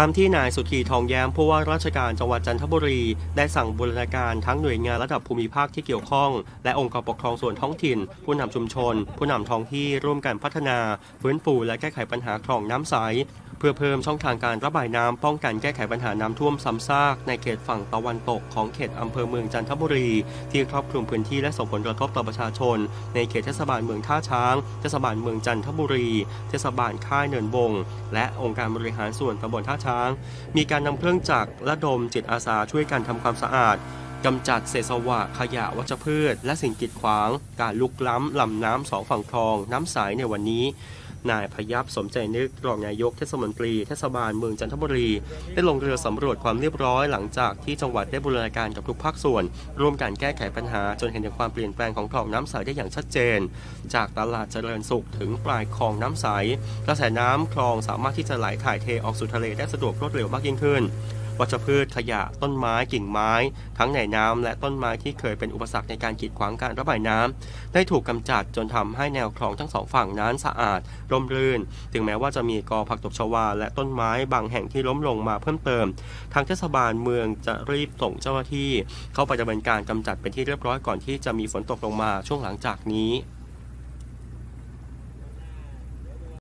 ตามที่นายสุธีทองแย้มผู้ว่าราชการจังหวัดจันทบุรี ได้สั่งบูรณาการทั้งหน่วยงานระดับภูมิภาคที่เกี่ยวข้อง และองค์กรปกครองส่วนท้องถิ่น ผู้นำชุมชน ผู้นำท้องที่ร่วมกันพัฒนา ฟื้นฟูและแก้ไขปัญหาคลองน้ำใส เพื่อเพิ่มช่องทางการระบายน้ำป้องกันแก้ไขปัญหาน้ำท่วมซ้ำซากในเขตฝั่งตะวันตกของเขตอำเภอเมืองจันทบุรี ที่ครอบคลุมพื้นที่และส่งผลกระทบต่อประชาชน ในเขตเทศบาลเมืองท่าช้าง เทศบาลเมืองจันทบุรี เทศบาลค่ายเนินวง และองค์การบริหารส่วนตำบลท่าช้าง มีการนำเครื่องจักรระดมจิตอาสาช่วยกันทำความสะอาดกำจัดเศษสวะขยะวัชพืช และสิ่งกีดขวาง การลุกล้ำลำน้ำสองฝั่งคลอง น้ำใสในวันนี้ นายพยับสมใจนึกรองนายกเทศมนตรีเทศบาลเมืองจันทบุรี ได้ลงเรือสำรวจความเรียบร้อยหลังจากที่จังหวัดได้บูรณาการกับทุกภาคส่วน ร่วมกันแก้ไขปัญหาจนเห็นถึงความเปลี่ยนแปลงของคลองน้ำใสได้อย่างชัดเจน จากตลาดเจริญสุขถึงปลายคลองน้ำใสกระแสน้ำคลองสามารถที่จะไหลถ่ายเทออกสู่ทะเลได้สะดวกรวดเร็วมากยิ่งขึ้น วัชพืชขยะต้นไม้กิ่งไม้ ทั้งในน้ำและต้นไม้ที่เคยเป็นอุปสรรคในการกีดขวางการระบายน้ำได้ถูกกำจัดจนทำให้แนวคลองทั้งสองฝั่งนั้นสะอาด ร่มรื่น ถึงแม้ว่าจะมีกอผักตบชวา และต้นไม้บางแห่งที่ล้มลงมาเพิ่มเติม ทางเทศบาลเมืองจะรีบส่งเจ้าหน้าที่ เข้าไปดำเนินการกำจัดเป็นที่เรียบร้อยก่อนที่จะมีฝนตกลงมาช่วงหลังจากนี้